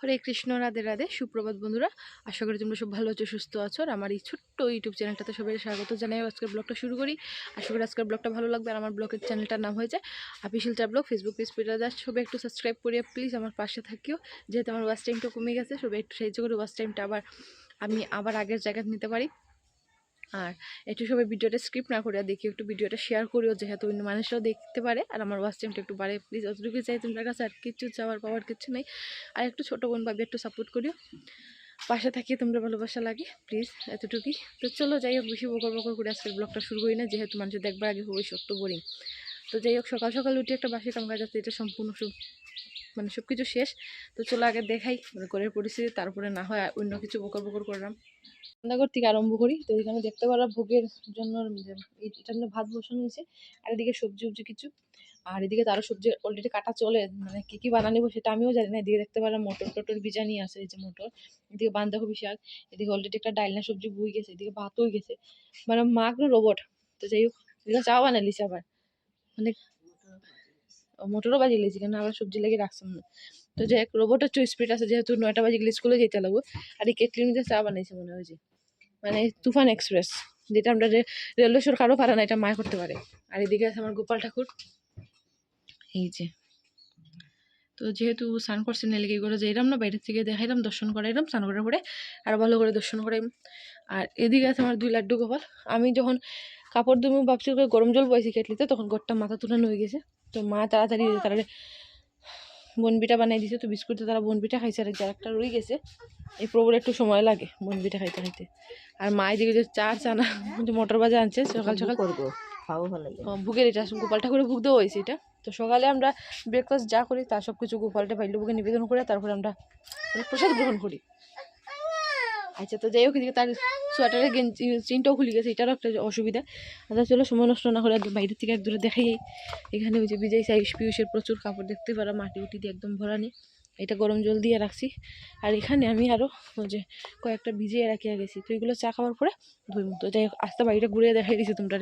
হরে কৃষ্ণ, রাধে রাধে। সুপ্রভাত বন্ধুরা, আশা করি তোমরা সব ভালো আছো, সুস্থ আছো আর আমার এই ছোট্ট ইউটিউব চ্যানেলটাতে সবাই স্বাগত জানাই। আজকের ব্লগটা শুরু করি। আশা করি আজকের ব্লগটা ভালো লাগবে আর আমার ব্লগের চ্যানেলটার নাম হয়েছে আপিসিল চা ব্লগ ফেসবুক পেজ পেটা দাস সবাই একটু সাবস্ক্রাইব করিয়ে প্লিজ আমার পাশে থাকিও। যেহেতু আমার ওয়াচ টাইমটা কমে গেছে, সবাই একটু সাহায্য করে ওয়াচ টাইমটা আবার আমি আবার আগের জায়গায় নিতে পারি। আর একটু সবাই ভিডিওটা স্ক্রিপ্ট না করে দেখি, একটু ভিডিওটা শেয়ার করিও, যেহেতু অন্য মানুষরাও দেখতে পারে। আর আমার ওয়াচ টাইমটা একটু বাড়ে প্লিজ অতটুকু চাই তোমার কাছে, আর কিছু চাওয়ার পাওয়ার কিছু নেই। আর একটু ছোটো বোন ভাবি, একটু সাপোর্ট করিও। পাশে থাকিয়ে তোমরা ভালোবাসা লাগে প্লিজ এতটুকুই। তো চলো, যাই হোক, বেশি বকর বকর করে আজকের ব্লগটা শুরু করি না, যেহেতু মানুষ দেখবার আগে খুবই শক্ত বোরিং তো যাই হোক, সকাল সকাল উঠে একটা বাসি কাম কাজ আছে এটা সম্পূর্ণ মানে সব কিছু শেষ। তো চলো, আগে দেখাই ঘরের পরিস্থিতি, তারপরে না হয় অন্য কিছু বকর বকর করলাম। রান্নাঘর থেকে আরম্ভ করি। তো এখানে দেখতে পারলাম ভোগের জন্য, এটার মধ্যে ভাত বসানো হয়েছে। আর এদিকে সবজি উবজি কিছু। আর এদিকে তারও সবজি অলরেডি কাটা চলে। মানে কি কি বানানিব সেটা আমিও জানি না। এদিকে দেখতে পারলাম মটর টটর বিজানি আছে, এই যে মটর। এদিকে বাঁধাকপি শাক। এদিকে অলরেডি একটা ডাইলনা সবজি বই গেছে। এদিকে ভাত হয়ে গেছে। মানে মা কোনো রোবট তো যাই হোক এদিকে চাও বানালিছে আবার? মানে মোটরও বাজি লিছি কেন? আবার সবজি লেগে রাখছিলাম না তো যাই হোক রোবটের চো স্পিড আছে। যেহেতু নয়টা বাজে গেলে স্কুলে যেতে লাগবো। আর এই কেটলির মধ্যে চা বানাইছে মনে হয় যে। মানে তুফান এক্সপ্রেস, যেটা আমরা রেলওয়ে সরকারও পারে না, এটা মায় করতে পারে। আর এদিকে আছে আমার গোপাল ঠাকুর। এই যে। তো যেহেতু স্নান করছি না লেগে করে যাইলাম না, বাইরের থেকে দেখাইলাম দর্শন করাইলাম স্নান করার পরে আর ভালো করে দর্শন করাইলাম আর এদিকে আছে আমার দুই লাড্ডু গোপাল। আমি যখন কাপড় ধুমু ভাবছি গরম জল বয়েছি কেটলিতে, তখন গোটটা মাথা তুলানো হয়ে গেছে। তো মা তাড়াতাড়ি তারা বনবিটা বানাই দিছে তো বিস্কুটে তারা বনবিটা খাইছে আর যার একটা রয়ে গেছে এই প্রবল একটু সময় লাগে বনবিটা খাইতে খাইতে। আর মায়ের দিকে যে চার চানা মটর বাজা আনছে সকাল সকাল ভুগের এটা গোপালটা করে ভুগ দেওয়া হয়েছে এটা। তো সকালে আমরা ব্রেকফাস্ট যা করি তার সব কিছু গোপালটা ভাইলু বুকে নিবেদন করে তারপরে আমরা মানে প্রসাদ গ্রহণ করি। আচ্ছা তো যাই হোক এদিকে তার সোয়েটারের চিনটাও খুলে গেছে, এটারও একটা অসুবিধা। আচ্ছা চলো, সময় নষ্ট না করে একদম বাইরের থেকে এক দূরে দেখাই। এখানে ওই যে বিজয় সাইশ পিউষের প্রচুর কাপড় দেখতে পারা, মাটি উটি দিয়ে একদম ভরা নেই। এটা গরম জল দিয়ে রাখছি। আর এখানে আমি আরও ওই যে কয়েকটা ভিজিয়ে রাখিয়া গেছি। তো এগুলো চা খাওয়ার পরে ধুইমু। তো যাই হোক, আস্তে বাড়িটা ঘুরে দেখাই দিছি তোমরা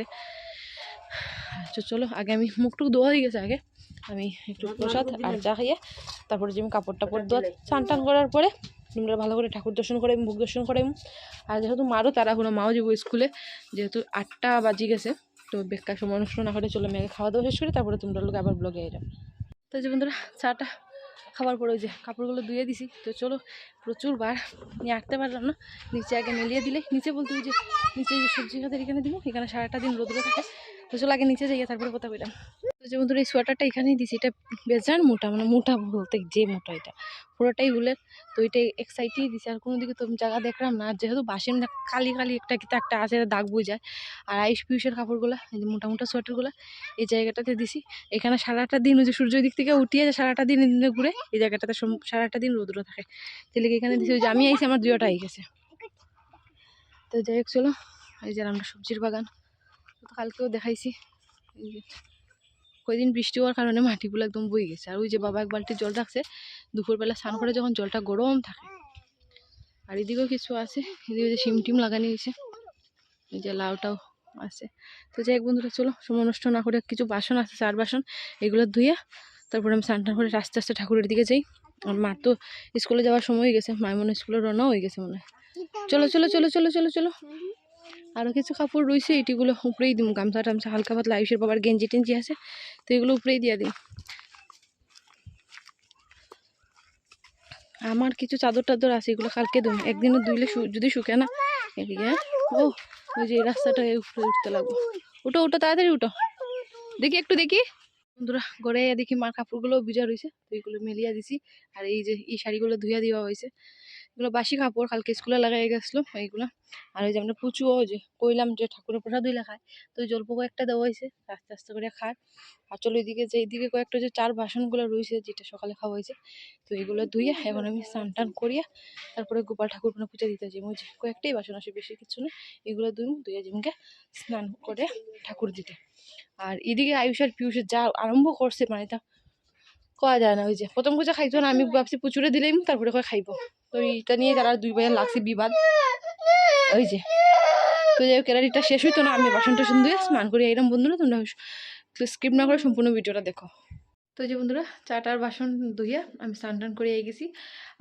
আচ্ছা চলো, আগে আমি মুখটুক ধোয়া হয়ে গেছে আগে। আমি একটু প্রসাদ আর চা খাইয়ে তারপরে যে আমি কাপড় টাপড় ধোয়া চান টান করার পরে তোমরা ভালো করে ঠাকুর দর্শন করে মুখ দর্শন করে আর যেহেতু মারও তারা কোনো মাও যাব স্কুলে, যেহেতু আটটা বাজি গেছে, তো বেকার সময় নষ্ট না করে চলো মেয়েকে খাওয়া দাওয়া শেষ করে, তারপরে তোমরা লোক আবার ব্লগে এলাম তো যে বন্ধুরা, চাটা খাবার পরে ওই যে কাপড়গুলো ধুয়ে দিছি, তো চলো প্রচুর বার নিয়ে আটতে পারলাম না, নিচে আগে মেলিয়ে দিলে, নিচে বলতে ওই যে নিচে যে সবজি খাতের এখানে দিব, এখানে সারাটা দিন রোদ্র থাকে, তো চলো আগে নিচে যাইয়া তারপরে কথা বললাম। যে বন্ধুরা, এই সোয়েটারটা এখানেই দিছি। এটা বেজান মোটা মানে মোটা বলতে যে মোটা এটা। পুরোটাই উলের, তো এটা এক সাইডেই দিছি। আর কোনো দিকে তো জায়গা দেখলাম না। যেহেতু বাসের কালি কালি একটা কিতা একটা আছে দাগ যায়। আর আইস পিউসের কাপড়গুলো, এই যে মোটা মোটা সোয়েটারগুলো, এই জায়গাটাতে দিছি। এখানে সারাটা দিন ওই যে সূর্যের দিক থেকে উঠিয়ে সারাটা দিন দিনে ঘুরে এই জায়গাটাতে সারাটা দিন রোদ্র থাকে। তাহলে এখানে দিছি? ওই যে আমি আইছি, আমার দুইটা আই গেছে। তো যাই হোক, চলো। এই যে আমরা সবজির বাগান তো কালকেও দেখাইছি। কয়দিন বৃষ্টি হওয়ার কারণে মাটিগুলো একদম বই গেছে। আর ওই যে বাবা এক বালতি জল রাখছে, দুপুরবেলা স্নান করে যখন জলটা গরম থাকে। আর এদিকেও কিছু আছে, এদিকে যে সিম টিম লাগানি গেছে এই যে লাউটাও আছে। তো যাই বন্ধুরা, চলো সময় নষ্ট না করে কিছু বাসন আছে, চার বাসন, এগুলো ধুয়ে তারপরে আমি স্নান টান করে আস্তে আস্তে ঠাকুরের দিকে যাই। আর মার তো স্কুলে যাওয়ার সময় হয়ে গেছে, মায়ের মনে স্কুলে রওনা হয়ে গেছে মনে হয়। চলো চলো চলো চলো চলো চলো। আরও কিছু কাপড় রয়েছে এটিগুলো উপরেই দিম গামছা টামছা হালকা পাতলা আয়ুষের বাবার গেঞ্জি টেঞ্জি আছে, তো এগুলো উপরেই দিয়ে দিই আমার কিছু চাদর টাদর আছে, এগুলো কালকে দিম একদিনে ধুইলে শু- যদি শুকে না, এদিকে? ও, ওই যে এই রাস্তাটা উপরে উঠতে লাগবো। উঠো উঠো, তাড়াতাড়ি উঠো। দেখি, একটু দেখি। বন্ধুরা গড়ে দেখি মার কাপড়গুলো ভিজা রয়েছে তো এইগুলো মেলিয়া দিছি, আর এই যে এই শাড়িগুলো ধুইয়া দেওয়া হয়েছে এগুলো বাসি কাপড় কালকে স্কুলে লাগাই গেছিল, এইগুলো। আর ওই যে আমরা পুচুও যে কইলাম যে ঠাকুরের প্রসাদ হইলে খায় তো ওই জলপো কয়েকটা দেওয়া হয়েছে, আস্তে আস্তে করে খায়। আর চলো এইদিকে যে, এইদিকে কয়েকটা যে চার বাসনগুলো রয়েছে, যেটা সকালে খাওয়া হয়েছে, তো এগুলো ধুইয়া এখন আমি স্নান টান করিয়া তারপরে গোপাল ঠাকুর কোনো পূজা দিতে যাই ওই যে কয়েকটাই বাসন আসে বেশি কিছু না এগুলো দুই দুইয়া জিমকে স্নান করে ঠাকুর দিতে। আর এদিকে আয়ুষ আর পিয়ুষের যা আরম্ভ করছে মানে তা কয়া যায় না ওই যে প্রথম কথা খাইতো না আমি ভাবছি প্রচুরে দিলেই তারপরে কয় খাইবো। তো এইটা নিয়ে তারা দুই ভাইয়ের লাগছে বিবাদ। ওই যে। তো যাই হোক কেরারিটা শেষ হইতো না আমি বাসন টাসন ধুয়ে স্নান করি এরকম বন্ধুরা তোমরা স্কিপ না করে সম্পূর্ণ ভিডিওটা দেখো। তো যে বন্ধুরা চাটার বাসন ধুইয়া আমি স্নান টান করে গেছি।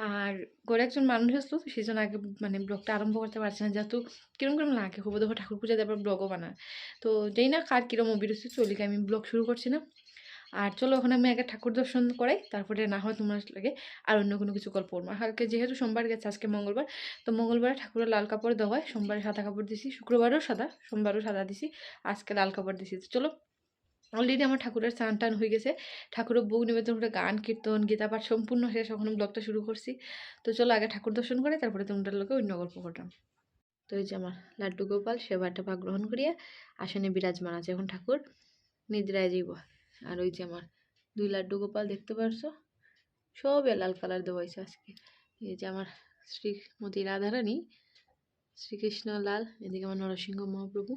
আর ঘরে একজন মানুষ আসলো সেই জন্য আগে মানে ব্লগটা আরম্ভ করতে পারছি না যেহেতু কিরম কিরম লাগে খুব দেখো ঠাকুর পূজা তারপর ব্লগও বানায়। তো যেই না কার কিরম অবিরুচি চলিকে আমি ব্লগ শুরু করছি না। আর চলো ওখানে আমি আগে ঠাকুর দর্শন করাই, তারপরে না হয় তোমার লাগে আর অন্য কোনো কিছু গল্প করব। কালকে যেহেতু সোমবার গেছে, আজকে মঙ্গলবার, তো মঙ্গলবারে ঠাকুরের লাল কাপড় দেওয়া হয়, সোমবারে সাদা কাপড় দিছি, শুক্রবারও সাদা, সোমবারও সাদা দিছি, আজকে লাল কাপড় দিছি। তো চলো অলরেডি আমার ঠাকুরের স্নান টান হয়ে গেছে, ঠাকুরের বুক নিবেদন করে গান, কীর্তন, গীতা পাঠ সম্পূর্ণ শেষ, এখন ব্লগটা শুরু করছি। তো চলো আগে ঠাকুর দর্শন করে তারপরে তোমাদের লোকে অন্য গল্প করলাম। তো এই যে আমার লাড্ডু গোপাল সেবাটা পা গ্রহণ করিয়া আসনে বিরাজমান আছে এখন ঠাকুর, নিদ্রায় যাইব। আর ওই যে আমার দুই লাড্ডু গোপাল দেখতে পারছ? সবে লাল কালার দেওয়া হয়েছে আজকে। এই যে আমার শ্রীমতী রাধারানী, শ্রীকৃষ্ণ লাল, এদিকে আমার নরসিংহ মহাপ্রভু।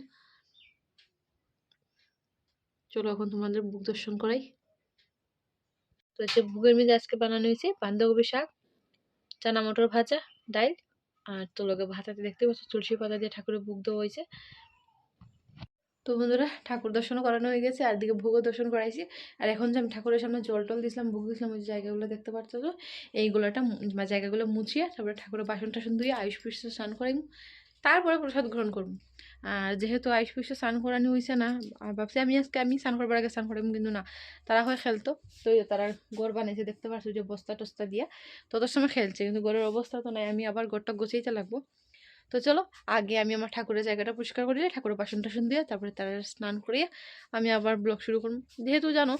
চলো এখন তোমাদের বুক দর্শন করাই। তো হচ্ছে বুকের মধ্যে আজকে বানানো হয়েছে বাঁধাকপি শাক, চানা মটর ভাজা, ডাইল, আর তো লোকে ভাতাতে দেখতে পাচ্ছ, তুলসী পাতা দিয়ে ঠাকুরের বুক দেওয়া হয়েছে। তো বন্ধুরা ঠাকুর দর্শনও করানো হয়ে গেছে, আর দিকে ভোগও দর্শন করাইছি। আর এখন যে আমি ঠাকুরের সামনে জল টল দিয়েছিলাম ভোগ দিয়েছিলাম ওই জায়গাগুলো দেখতে পাচ্ছ তো? এইগুলোটা জায়গাগুলো মুছিয়ে তারপরে ঠাকুরের বাসন টাসন ধুয়ে আয়ুষ পুষ্প স্নান করাইম। তারপরে প্রসাদ গ্রহণ করব আর যেহেতু আয়ুষ পুষ্প স্নান করানো হয়েছে না ভাবছি আমি আজকে আমি স্নান করবার আগে স্নান করাইম কিন্তু না। তারা হয় খেলতো, তো তারা গড় বানিয়েছে দেখতে পাচ্ছ যে বস্তা টস্তা দিয়া। তত সময় খেলছে, কিন্তু গড়ের অবস্থা তো নাই, আমি আবার গড়টা গোছাইতে লাগবো। তো চলো, আগে আমি আমার ঠাকুরের জায়গাটা পরিষ্কার করে ঠাকুরের বাসন টাসন দিয়ে তারপরে তারা স্নান করিয়ে আমি আবার ব্লগ শুরু করব। যেহেতু জানো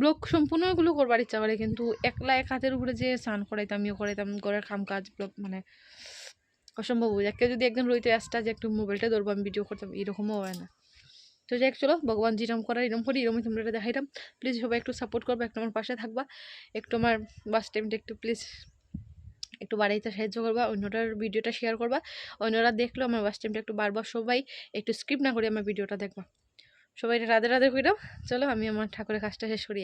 ব্লগ সম্পূর্ণগুলো করবার ইচ্ছা করে, কিন্তু একলা এক হাতের উপরে যে স্নান করাইতাম ইয়ে করাইতাম, ঘরের কাম কাজ ব্লগ মানে অসম্ভব হয়ে যায়। কেউ যদি একদম রইতে আসটা যে একটু মোবাইলটা ধরবো, আমি ভিডিও করতাম, এরকমও হয় না। তো যাই চলো, ভগবান যেরকম করার এরকম করি এরকমই তোমরা দেখাইতাম। প্লিজ সবাই একটু সাপোর্ট করবে, একটু আমার পাশে থাকবা, একটু আমার বাস টাইমটা একটু প্লিজ একটু বাড়াইতে সাহায্য করবা, অন্যটার ভিডিওটা শেয়ার করবা। অন্যরা দেখল, আমার ওয়াশ টাইমটা একটু বারবার সবাই, একটু স্ক্রিপ্ট না করে আমার ভিডিওটা দেখবা। সবাই রাধে রাধে কইরাম চলো, আমি আমার ঠাকুরের কাজটা শেষ করি